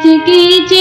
আজকে